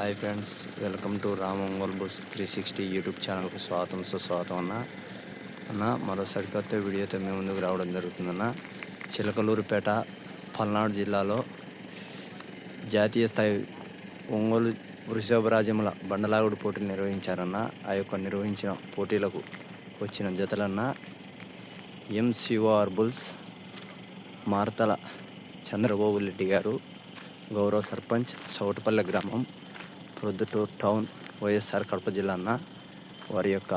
Hi friends welcome to Ram Ongole bulls three sixty YouTube ఛానల్కు స్వాగతం. సుస్వాగతం అన్న. అన్న మరో కొత్త వీడియోతో మేము ముందుకు రావడం జరుగుతుందన్న చిలకలూరుపేట పల్నాడు జిల్లాలో జాతీయ స్థాయి ఒంగోలు వృషభరాజముల బండలాగుడు పోటీలు నిర్వహించారన్న. ఆ యొక్క నిర్వహించిన పోటీలకు వచ్చిన జతలన్న. ఎంసీఓఆర్ బుల్స్ మార్తల చంద్రబాబు రెడ్డి గారు గౌరవ సర్పంచ్ చౌటపల్లె గ్రామం ప్రొద్దుటూరు టౌన్ వైఎస్ఆర్ కడప జిల్లా అన్న వారి యొక్క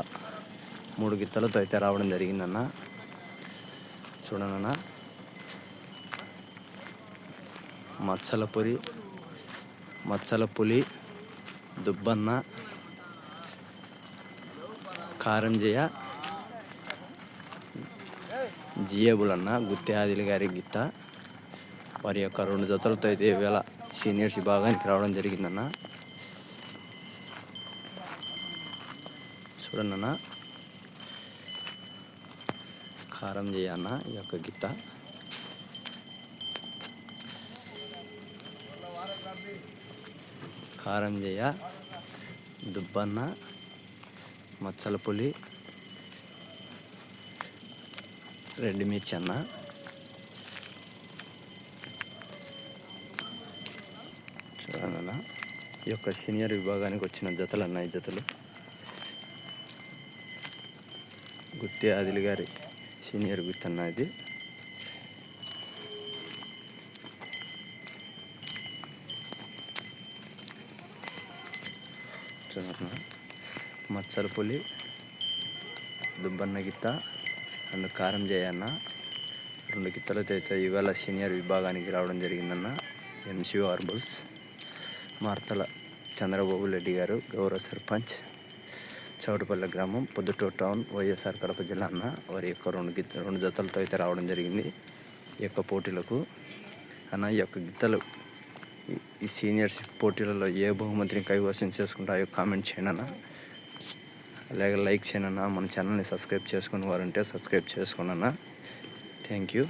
మూడు గిత్తలతో అయితే రావడం జరిగిందన్న. చూడనన్న మచ్చల పురి మచ్చల పులి దుబ్బన్న కారంజయ జియేబుల్ అన్న గుత్తి ఆదిల్ గారి గిత్త. వారి యొక్క రెండు జతలతో అయితే ఇవాళ సీనియర్స్ విభాగానికి రావడం జరిగిందన్న. చూడండి అన్న కారం చేయన్న ఈ యొక్క గిత్త. కారం చేయ దుబ్బన్న మచ్చల పులి రెడ్ మిర్చి అన్న చూడండి అన్న ఈ యొక్క సీనియర్ విభాగానికి వచ్చిన జతలు అన్న ఈ జతలు. గుత్తి ఆదిల్ గారి సీనియర్ గుత్తన్న ఇది మచ్చల పులి దుబ్బన్న గిత్త అండ్ కారం జయన్న. రెండు గిత్తలతో అయితే ఇవాళ సీనియర్ విభాగానికి రావడం జరిగిందన్న ఎంసీఓ ఆర్బుల్స్. మార్తల చంద్రబాబు రెడ్డి గారు గౌరవ సర్పంచ్. చౌటపల్లి గ్రామం పొద్దుటూరు టౌన్ వైఎస్ఆర్ కడప జిల్లా అన్న వారి యొక్క రెండు గిత్త రెండు జతలతో అయితే రావడం జరిగింది ఈ యొక్క పోటీలకు. అన్న ఈ యొక్క గిత్తలు ఈ సీనియర్స్ పోటీలలో ఏ బహుమతిని కైవసం చేసుకుంటాయో కామెంట్ చేయండి అన్న. అలాగే లైక్ చేయండి అన్న. మన ఛానల్ని సబ్స్క్రైబ్ చేసుకుని వారంటే సబ్స్క్రైబ్ చేసుకోండి అన్న. Thank you.